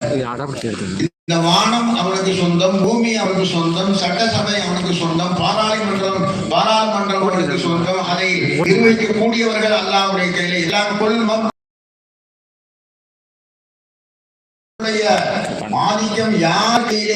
இந்த வானம் அவனுக்கு சொந்தம் பூமி அவனுக்கு சொந்தம் சட்டசபை அவனுக்கு சொந்தம் பாராளுமன்றம் பாராளுமன்றம் அவனுக்கு சொந்தம். அதை நிர்வகிக்கக்கூடியவர்கள் அல்லாவுடைய கையில எல்லா கொள்ளும் ஆதிக்கம் யார் கையில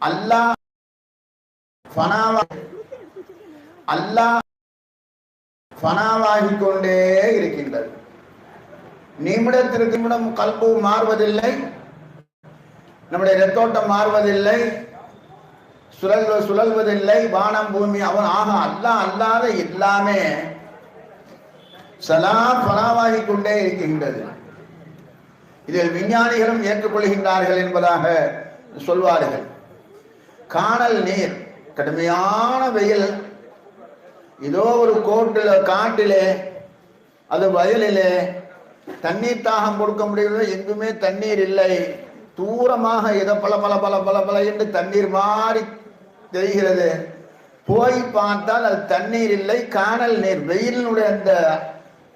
அல்லாஹ் அல்லாஹ் ஃபனாவாகிக் கொண்டே இருக்கின்றது. நிமிடத்திற்கு நிமிடம் கல்பு மாறுவதில்லை. நம்முடைய ரத்தோட்டம் மாறுவதில்லை. சுழல் சுழல்வதில்லை. வானம் பூமி அவன் ஆக அல்லாஹ் அல்லாத எல்லாமே சலா ஃபனாவாகிக் கொண்டே இருக்கின்றது. இதில் விஞ்ஞானிகளும் ஏற்றுக்கொள்கின்றார்கள் என்பதாக சொல்வார்கள். காணல் நீர் கடுமையான வெயில். ஏதோ ஒரு கோட்டில் காட்டிலே அது வயலிலே தண்ணீர் தாகம் கொடுக்க முடியல எங்குமே தண்ணீர் இல்லை. தூரமாக ஏதோ பல பல பல பல பல என்று தண்ணீர் மாறி தெரிகிறது. போய் பார்த்தால் அது தண்ணீர் இல்லை காணல் நீர். வெயிலினுடைய அந்த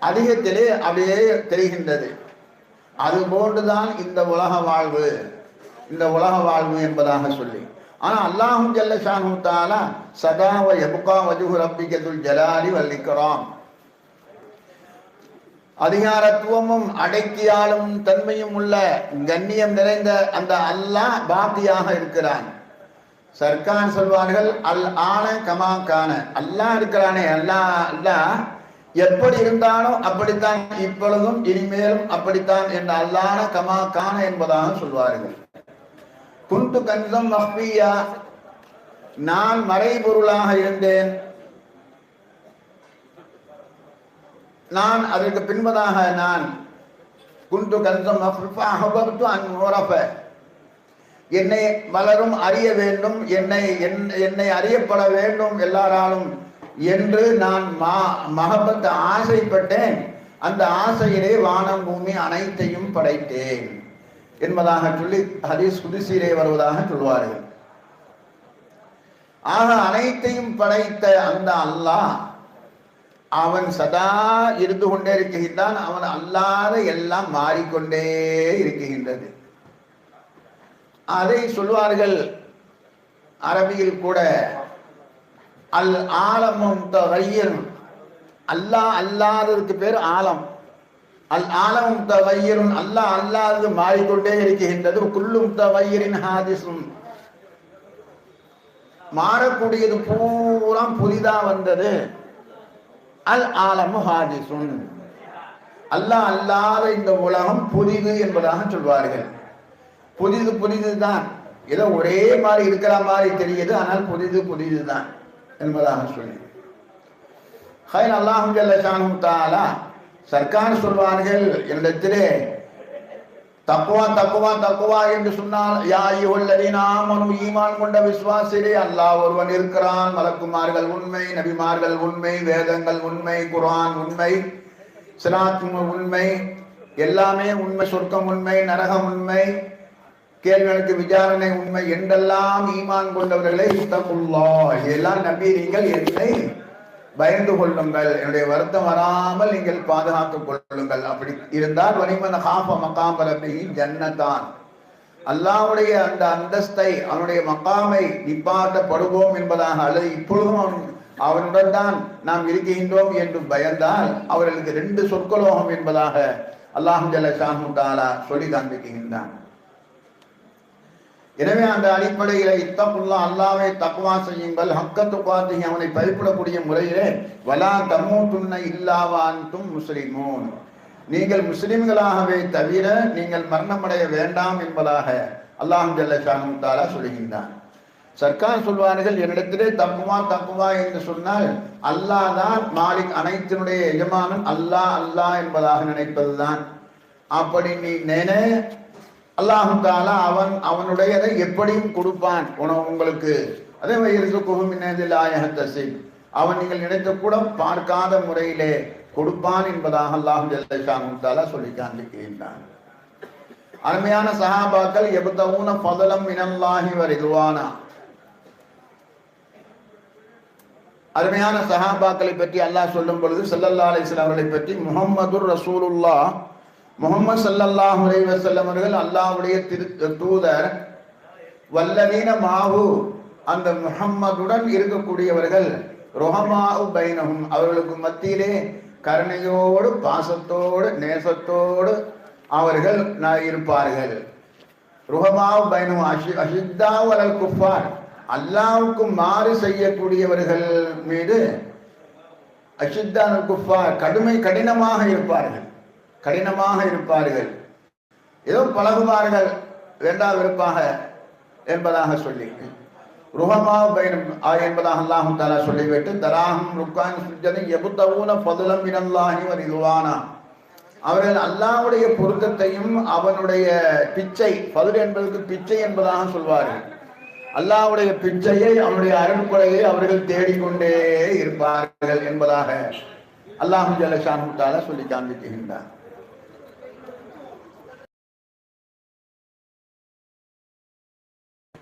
அதிகத்திலே அப்படியே தெரிகின்றது. அது போன்றுதான் இந்த உலக வாழ்வு. இந்த உலக வாழ்வு என்பதாக சொல்லி. ஆனா அல்லாஹும் ஜல்ல ஷானு தாலா சதாவ எபுகா வஜுஹு ரப்பிகதுல் ஜலாலி வல்லிக்கிறோம் அதிகாரத்துவமும் அடக்கியாலும் தன்மையும் உள்ள கண்ணியம் நிறைந்த அந்த அல்லாஹ் பாத்தியாக இருக்கிறான். சர்க்கான் சொல்வார்கள் அல் ஆன கமா கான. அல்லாஹ் இருக்கிறானே அல்லாஹ் அல்லாஹ் எப்படி இருந்தாலும் அப்படித்தான் இப்பொழுதும் இனிமேலும் அப்படித்தான் என்ற அல்லான கமா கான என்பதாக சொல்வார்கள். குண்டு கஞ்சம் மஃபியா. நான் மறைபொருளாக இருந்தேன். நான் அதற்கு பின்பதாக நான் குண்டு கந்தம் அஹபத்து அன் உரஃப. என்னை வளரும் அறிய வேண்டும். என்னை என்னை அறியப்பட வேண்டும் எல்லாராலும் என்று நான் மா மகபத் ஆசைப்பட்டேன். அந்த ஆசையிலே வானம் பூமி அனைத்தையும் படைத்தேன். என்பதாக சொல்லி ஹதீஸ் குதிசீரே வருவதாக சொல்வார்கள். ஆக அனைத்தையும் படைத்த அந்த அல்லாஹ் அவன் சதா இருந்து கொண்டே இருக்கின்றான். அவன் அல்லாத எல்லாம் மாறிக்கொண்டே இருக்கின்றது. அதை சொல்வார்கள் அரபியில் கூட அல் ஆலமும் அல்லாஹ் அல்லாததுக்கு பேர் ஆலம். அல் ஆலமும் தவையரும் அல்லாஹ் அல்லாது மாறிக்கொண்டே இருக்கின்றது. குல்லும் தவையரின் ஹாதிசும். மாறக்கூடியது பூரா புதிதா வந்தது. அல் ஆலமு ஹாதிசுன் அல்லாஹ் அல்லாத இந்த உலகம் புதிது என்பதாக சொல்வார்கள். புதிது புதிது தான் ஏதோ ஒரே மாதிரி இருக்கிற மாதிரி தெரியுது ஆனால் புதிது புதிது தான் என்பதாக சொல்லி. ஹைன் அல்லாஹும் ஜல்லஷானும் தாலா சர்க்கார் சொல்வார்கள் என்னிடத்திலே தக்குவா தக்குவா தக்குவா என்று சொன்னால் யாய் உள்ளதினாமனு ஈமான் கொண்ட விசுவாசிலே அல்லாஹ் ஒருவன் இருக்கிறான் மலக்குமார்கள் உண்மை நபிமார்கள் உண்மை வேதங்கள் உண்மை குரான் உண்மை சிராத் உண்மை எல்லாமே உண்மை சொர்க்கம் உண்மை நரகம் உண்மை கேள்விகளுக்கு விசாரணை உண்மை என்றெல்லாம் ஈமான் கொண்டவர்களை எல்லாம் நம்பி நீங்கள் என்னை பயந்து கொள்ளுங்கள். என்னுடைய வருத்தம் வராமல் நீங்கள் பாதுகாத்துக் கொள்ளுங்கள். அப்படி இருந்தால் வனிமன் ஹாப மகாம்பலபி ஜன்னதான் அல்லாவுடைய அந்த அந்தஸ்தை அவனுடைய மக்காமை நிப்பாட்டப்படுவோம் என்பதாக அல்லது இப்பொழுதும் அவன் அவனுடன் தான் நாம் இருக்கின்றோம் என்று பயந்தால் அவர்களுக்கு ரெண்டு சொற்கலோகம் என்பதாக அல்லாஹு ஜல்ல ஷாஹு தாலா சொல்லி காண்பிக்கின்றான். எனவே அந்த அடிப்படையில இத்தப்புல்லா அல்லாவை தக்குவா செய்யுங்கள் ஹக்கத்து பார்த்து அவனை பயப்படக்கூடிய முறையிலே வலா தமோ துண்ண இல்லாவான்தும் முஸ்லிமோன். நீங்கள் முஸ்லிம்களாகவே தவிர நீங்கள் மரணமடைய வேண்டாம் என்பதாக அல்லாஹ் ஜல்ல தாலா சொல்கின்றான். சர்க்கார் சொல்வார்கள் என்னிடத்திலே தப்புவா தப்புவா என்று சொன்னால் அல்லாஹ் தான் மாலிக் அனைத்தினுடைய எஜமானன் அல்லாஹ் அல்லா என்பதாக நினைப்பதுதான். அப்படி நீ நினை அல்லாஹு தாலா அவன் அவனுடையதை எப்படியும் கொடுப்பான். உணவு உங்களுக்கு. அதே மாதிரி குகுமின்னதில் ஆயகத்தசி அவன் நீங்கள் நினைத்த கூட பார்க்காத முறையிலே கொடுப்பான் என்பதாக அல்லாஹு ஜல்லைஷானு தாலா சொல்லி காண்பிக்கின்றான் அருமையான சஹாபாக்கள் எபுதவுன பதலம் மினல்லாஹி வரிதுவானா? அருமையான சஹாபாக்களை பற்றி அல்லாஹ் சொல்லும் பொழுது செல்லல்லா அலிஸ்லாம் அவர்களை பற்றி முகம்மது ரசூலுல்லா முகமது சல்லாஹ் அலைவசல்லம் அவர்கள் அல்லாஹுடைய திரு தூதர். வல்லவீன மாவு அந்த முகம்மதுடன் இருக்கக்கூடியவர்கள் ரொஹமாவு பைனகும் அவர்களுக்கு மத்தியிலே கருணையோடு பாசத்தோடு நேசத்தோடு அவர்கள் இருப்பார்கள். ருஹமாவு பைனும் அஷி அஷித்தா வலல் குஃபார் அல்லாவுக்கு மாறு செய்யக்கூடியவர்கள் மீது அஷித்தான குஃபார் கடுமை கடினமாக இருப்பார்கள். கடினமாக இருப்பார்கள். ஏதோ பழகுவார்கள் வேண்டாம் விருப்பாக என்பதாக சொல்லி. ருஹமா பைனம் ஆ என்பதாக அல்லாஹும் தாலா சொல்லிவிட்டு தராஹும் ருக்கான் சுஜனை எபுத்தவூன பதுலம் மினல்லாஹி வரிதுவானா. அவர்கள் அல்லாவுடைய பொருத்தத்தையும் அவனுடைய பிச்சை பதில் என்பதற்கு பிச்சை என்பதாக சொல்வார்கள். அல்லாவுடைய பிச்சையை அவனுடைய அருள்கொடையை அவர்கள் தேடிக்கொண்டே இருப்பார்கள் என்பதாக அல்லாஹு ஜலசான் தாலா சொல்லி காண்பிக்கின்றார்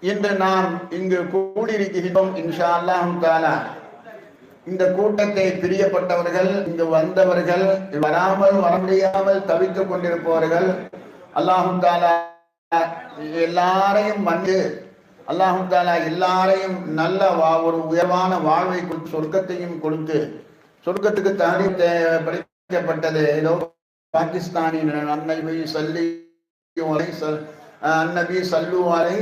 இன்று நாம் இங்கு கூடியிருக்கின்றோம் இன்ஷா அல்லாஹு தாலா இந்த கூட்டத்தை பிரியப்பட்டவர்கள் இங்கு வந்தவர்கள் வராமல் வர முடியாமல் தவித்துக் கொண்டிருப்பவர்கள் அல்லாஹும் தாலா எல்லாரையும் வந்து அல்லாஹு தாலா எல்லாரையும் நல்ல வா ஒரு உயர்வான வாழ்வை கொடுத்து சொர்க்கத்தையும் கொடுத்து சொர்க்கத்துக்கு தகுதி தே- படைக்கப்பட்டது ஏதோ பாகிஸ்தானின் அன்னபி சல்லி அலை அன்னபி சல்லு அலை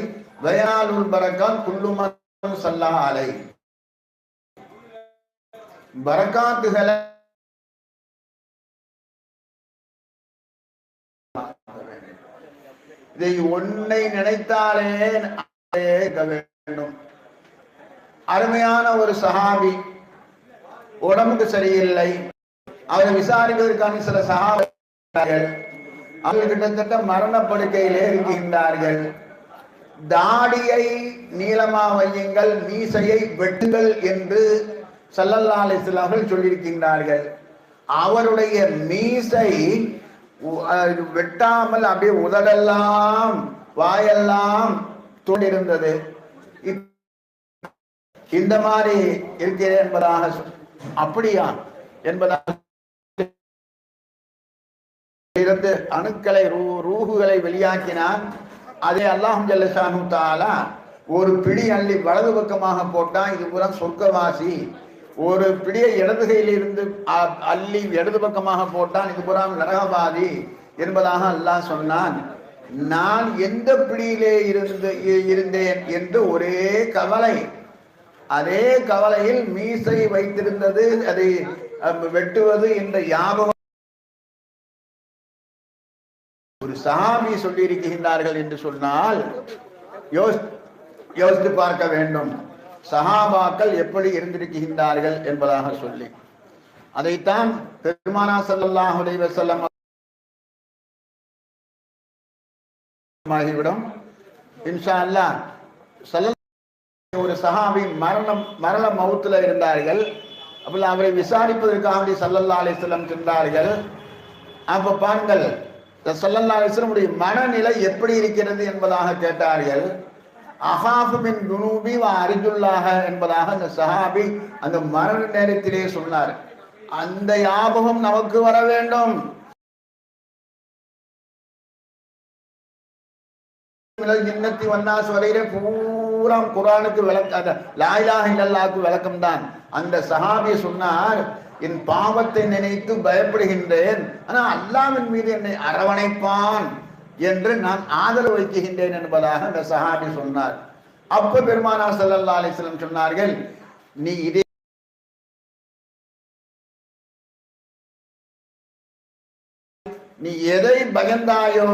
வயாலுல் பரக்காத் குள்ளுமன் சல்லா அலை. பரக்காத்துகளை இதை ஒன்னை நினைத்தாலே இருக்க வேண்டும் அருமையான ஒரு சஹாபி உடம்புக்கு சரியில்லை. அவரை விசாரிப்பதற்கான சில சகாபாக்கள் அவர்கள் கிட்டத்தட்ட மரணப்படுக்கையிலே இருக்கின்றார்கள். தாடியை நீளமா வையுங்கள் மீசையை வெட்டுங்கள் என்று சல்லல்லா சொல்லியிருக்கின்றார்கள். அவருடைய மீசை வெட்டாமல் அப்படியே உதடெல்லாம் வாயெல்லாம் தோண்டிருந்தது இந்த மாதிரி இருக்கிறேன் என்பதாக அப்படியா என்பதாக இருந்து அணுக்களை ரூ- ரூகுகளை வெளியாக்கினான். அதே அல்லாஹும் ஜல்லசானு தாலா ஒரு பிடி அள்ளி வலது பக்கமாக போட்டா இது பூரா சொர்க்கவாசி. ஒரு பிடியை இடது கையில் இருந்து அள்ளி இடது பக்கமாக போட்டான். இது புறம் நரகவாதி என்பதாக அல்லாஹ் சொன்னான். நான் எந்த பிடியிலே இருந்து இருந்தேன் என்று ஒரே கவலை. அதே கவலையில் மீசை வைத்திருந்தது அதை வெட்டுவது என்ற ஞாபகம் ஒரு சாமி சொல்லியிருக்கின்றார்கள் என்று சொன்னால் யோசித்து பார்க்க வேண்டும். சஹாபாக்கள் எப்படி இருந்திருக்கின்றார்கள் என்பதாக சொல்லி. அதைத்தான் பெருமானா சல்லாஹ் செல்லம் ஆகிவிடும். இன்ஷா அல்லாஹ் சல்ல ஒரு சஹாபி மரணம் மரண மௌத்துல இருந்தார்கள். அப்போ அவரை விசாரிப்பதற்காக சல்லல்லா அலிஸ்லம் சென்றார்கள். அப்ப பாருங்கள் சல்லல்லா அலிஸ்லமுடைய மனநிலை எப்படி இருக்கிறது என்பதாக கேட்டார்கள். அஹாஃபு மின் துனூபி வ அரிஜுல்லாக என்பதாக அந்த சஹாபி அந்த மரண நேரத்திலே சொன்னார். அந்த ஞாபகம் நமக்கு வர வேண்டும். இன்னத்தி ஜின்னத்தி வன்னாஸ் பூ பூராம் குரானுக்கு விளக்க அந்த லாயிலாக இல்லல்லாக்கு விளக்கம் தான் அந்த சஹாபி சொன்னார் என் பாவத்தை நினைத்து பயப்படுகின்றேன். ஆனால் அல்லாவின் மீது என்னை அரவணைப்பான் என்று நான் ஆதரவு வைக்குகின்றேன் என்பதாக அந்த சஹாபி சொன்னார். அப்ப பெருமானா ஸல்லல்லாஹு அலிஸ்லம் சொன்னார்கள் நீ இதே நீ எதை பயந்தாயோ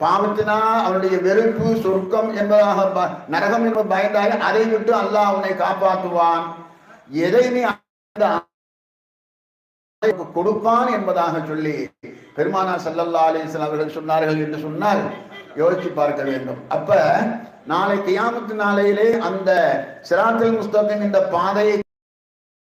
பாவத்தினா அவனுடைய வெறுப்பு சொர்க்கம் என்பதாக ப- நரகம் என்பது பயந்தாக அதை விட்டு அல்லாஹ் உன்னை காப்பாற்றுவான். எதை நீ அந்த கொடுப்பான் என்பதாக சொல்லி பெருமானா சல்லல்லா அலிஸ்லாம் அவர்கள் சொன்னார்கள் என்று சொன்னால் யோசித்து பார்க்க வேண்டும். அப்ப நாளை கியாமத்து நாளையிலே அந்த சிராத்தில் முஸ்தபின் இந்த பாதையை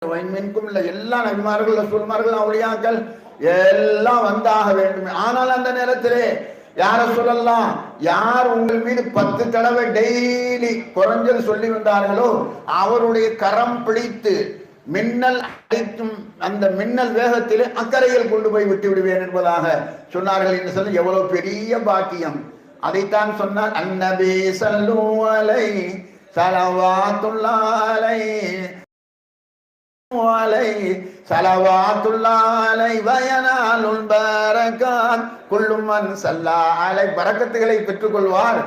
மின்கும் இல்ல எல்லா நபிமார்கள் சொல்மார்கள் அவளியாக்கள் எல்லாம் வந்தாக வேண்டும். ஆனால் அந்த நேரத்திலே யார சொல்லலாம்? யார் உங்கள் மீது பத்து தடவை டெய்லி குறைஞ்சது சொல்லி வந்தார்களோ அவருடைய கரம் பிடித்து மின்னல் அடிக்கும் அந்த மின்னல் வேகத்திலே அக்கறையில் கொண்டு போய் விட்டு விடுவேன் என்பதாக சொன்னார்கள் என்று சொல்ல எவ்வளவு பெரிய பாக்கியம். அதைத்தான் சொன்னார் அன்னபி சல்லு அலை சலவாத்துல்லாலை அலை சலவாத்துல்லாலை வயனாலுல் பரகாத் குள்ளுமன் சல்லா அலை பரக்கத்துகளை பெற்றுக்கொள்வார்.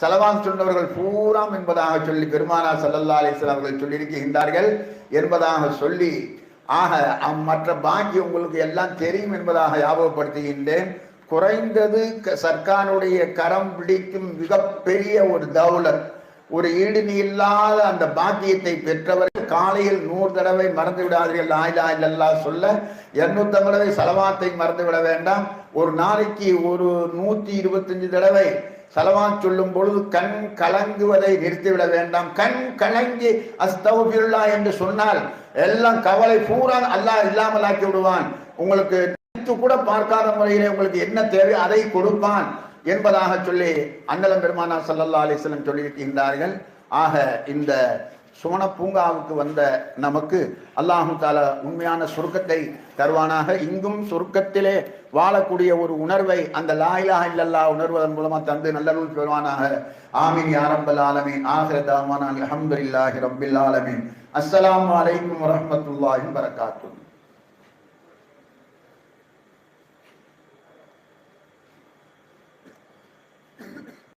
செலவான் சொன்னவர்கள் பூராம் என்பதாக சொல்லி பெருமானா சல்லல்லா அலிஸ்லாம் அவர்கள் சொல்லியிருக்கின்றார்கள் என்பதாக சொல்லி ஆக மற்ற பாக்கி உங்களுக்கு எல்லாம் தெரியும் என்பதாக ஞாபகப்படுத்துகின்றேன். குறைந்தது சர்க்கானுடைய கரம் பிடிக்கும் மிகப்பெரிய ஒரு தௌலத் ஒரு ஈடுனி இல்லாத அந்த பாக்கியத்தை பெற்றவர் காலையில் நூறு தடவை மறந்து விடாதீர்கள். லாயிலா இல்லல்லா சொல்ல இருநூத்தி தடவை செலவாத்தை மறந்து விட வேண்டாம். ஒரு நாளைக்கு ஒரு நூத்தி இருபத்தஞ்சு தடவை சலவான் சொல்லும் பொழுது கண் கலங்குவதை நிறுத்திவிட வேண்டாம். கண் கலங்கி அஸ்தவபில்லா என்று சொன்னால் எல்லாம் கவலை பூரா அல்லாஹ் இல்லாமலாக்கி விடுவான். உங்களுக்கு நினைத்து கூட பார்க்காத முறையிலே உங்களுக்கு என்ன தேவை அதை கொடுப்பான் என்பதாக சொல்லி அன்னலம் பெருமானா சல்லல்லா அலிஸ்லம் சொல்லியிருக்கின்றார்கள். ஆக இந்த சுமண பூங்காவுக்கு வந்த நமக்கு அல்லாஹு தாலா உண்மையான சுருக்கத்தை தருவானாக. இங்கும் சுருக்கத்திலே வாழக்கூடிய ஒரு உணர்வை அந்த லாயிலா இல்லல்லா உணர்வதன் மூலமா தந்து நல்லருள் பெறுவானாக. ஆமீன் யாரம்பல் ஆலமீன். ஆஹிர தாவானா அல்ஹம்துலில்லாஹி ரப்பில் ஆலமீன். அஸ்லாம் அலைக்கும் வரமத்துல்லாஹின் வபரகாத்துஹு.